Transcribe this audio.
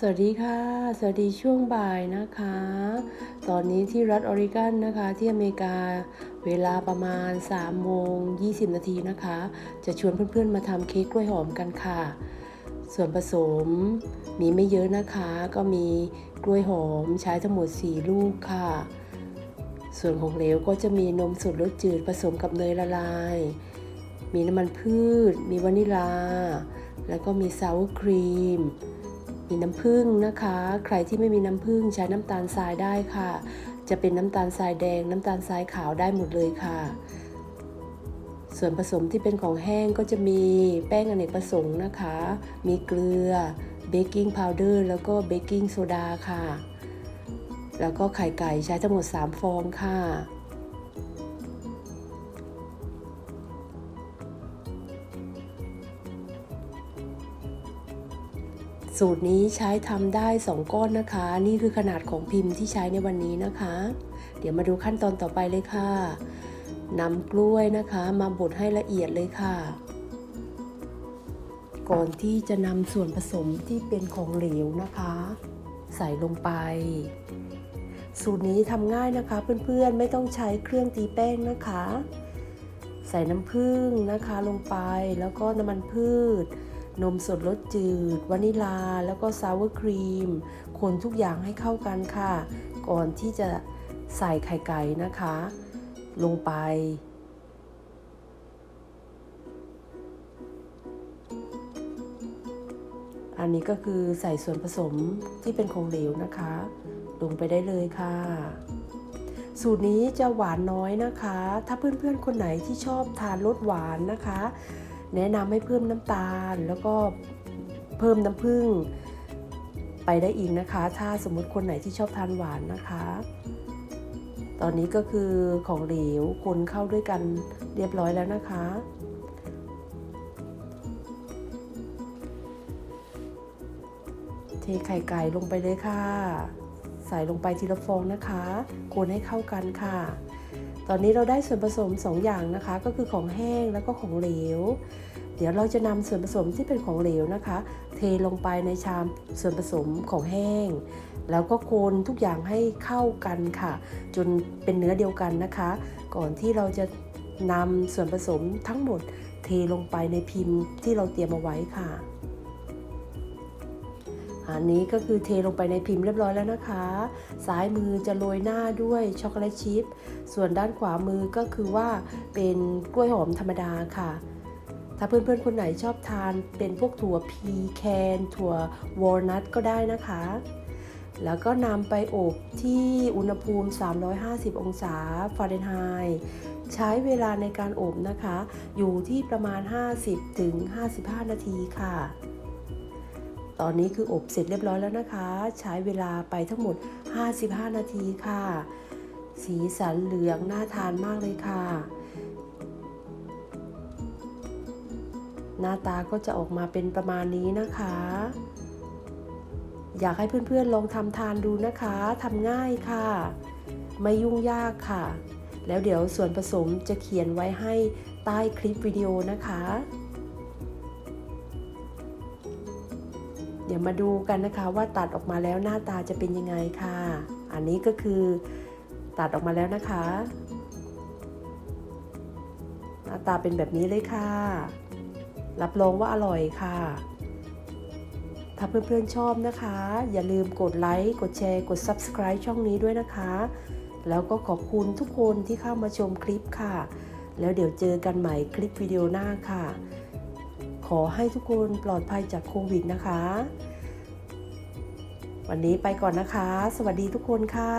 สวัสดีค่ะ สวัสดีช่วงบ่ายนะคะ ตอนนี้ที่รัฐออริกอนนะคะ ที่อเมริกาเวลาประมาณ3โมง20 นาทีนะคะ จะชวนเพื่อนๆมาทำเค้กกล้วยหอมกันค่ะ ส่วนผสมมีไม่เยอะนะคะ ก็มีกล้วยหอมใช้ทั้งหมด 4 ลูกค่ะ ส่วนของเหลวก็จะมีนมสดรสจืดผสมกับเนยละลาย มีน้ำมันพืช มีวานิลา แล้วก็มีซาวครีม มีน้ำผึ้งนะคะ ใครที่ไม่มีน้ำผึ้งใช้น้ำตาลทรายได้ค่ะ จะเป็นน้ำตาลทรายแดง น้ำตาลทรายขาวได้หมดเลยค่ะ ส่วนผสมที่เป็นของแห้งก็จะมีแป้งอเนกประสงค์นะคะ มีเกลือเบกกิ้งพาวเดอร์แล้วก็เบกกิ้งโซดาค่ะ แล้วก็ไข่ไก่ใช้ทั้งหมด 3 ฟองค่ะ สูตรนี้ใช้ทำได้ 2 ก้อนนะคะ นี่คือขนาดของพิมพ์ที่ใช้ในวันนี้นะคะ เดี๋ยวมาดูขั้นตอนต่อไปเลยค่ะนำกล้วยนะคะมาบดให้ละเอียดเลยค่ะ ก่อนที่จะนำส่วนผสมที่เป็นของเหลวนะคะ ใส่ลงไป สูตรนี้ทำง่ายนะคะ เพื่อนๆไม่ต้องใช้เครื่องตีแป้งนะคะ ใส่น้ำผึ้งนะคะลงไปแล้วก็น้ำมันพืช นมสดรสจืด วานิลา แล้วก็ซาวครีม คนทุกอย่างให้เข้ากันค่ะ ก่อนที่จะใส่ไข่ไก่นะคะ ลงไป อันนี้ก็คือใส่ส่วนผสมที่เป็นของเหลวนะคะ ลงไปได้เลยค่ะสูตรนี้จะหวานน้อยนะคะ ถ้าเพื่อนๆ คนไหนที่ชอบทานรสหวานนะคะ แนะนำให้เพิ่มน้ำตาล แล้วก็เพิ่มน้ำผึ้งไปได้อีกนะคะ ถ้าสมมติคนไหนที่ชอบทานหวานนะคะ ตอนนี้ก็คือของเหลวคนเข้าด้วยกันเรียบร้อยแล้วนะคะ เทไข่ไก่ลงไปเลยค่ะ ใส่ลงไปทีละฟองนะคะ คนให้เข้ากันค่ะ ตอนนี้เราได้ส่วนผสม 2 อย่างนะคะ ก็คือของแห้งแล้วก็ของเหลว เดี๋ยวเราจะนำส่วนผสมที่เป็นของเหลวนะคะ เทลงไปในชามส่วนผสมของแห้ง แล้วก็คนทุกอย่างให้เข้ากันค่ะ จนเป็นเนื้อเดียวกันนะคะ ก่อนที่เราจะนำส่วนผสมทั้งหมดเทลงไปในพิมพ์ที่เราเตรียมเอาไว้ค่ะ อันนี้ก็คือเทลงไปในพิมพ์เรียบร้อยแล้วนะคะ ซ้ายมือจะโรยหน้าด้วยช็อกโกแลตชิพ ส่วนด้านขวามือก็คือว่าเป็นกล้วยหอมธรรมดาค่ะ ถ้าเพื่อนๆคนไหนชอบทานเป็นพวกถั่วพีแคน ถั่ววอลนัทก็ได้นะคะ แล้วก็นำไปอบที่อุณหภูมิ 350 องศาฟาเรนไฮต์ใช้เวลาในการอบนะคะ อยู่ที่ประมาณ 50-55 นาทีค่ะ ตอนนี้คืออบเสร็จเรียบร้อยแล้วนะคะ ใช้เวลาไปทั้งหมด 55 นาทีค่ะ สีสันเหลืองน่าทานมากเลยค่ะ หน้าตาก็จะออกมาเป็นประมาณนี้นะคะ อยากให้เพื่อนๆลองทำทานดูนะคะทำง่ายค่ะ ไม่ยุ่งยากค่ะ แล้วเดี๋ยวส่วนผสมจะเขียนไว้ให้ใต้คลิปวิดีโอนะคะ เดี๋ยวมาดูกันนะคะว่าตัดออกมาแล้วหน้าตาจะเป็นยังไงค่ะ อันนี้ก็คือตัดออกมาแล้วนะคะ หน้าตาเป็นแบบนี้เลยค่ะ รับรองว่าอร่อยค่ะ ถ้าเพื่อนๆชอบนะคะ อย่าลืมกดไลค์ กดแชร์ กด Subscribe ช่องนี้ด้วยนะคะ แล้วก็ขอบคุณทุกคนที่เข้ามาชมคลิปค่ะ แล้วเดี๋ยวเจอกันใหม่คลิปวิดีโอหน้าค่ะ ขอให้ทุกคนปลอดภัยจากโควิดนะคะ วันนี้ไปก่อนนะคะ สวัสดีทุกคนค่ะ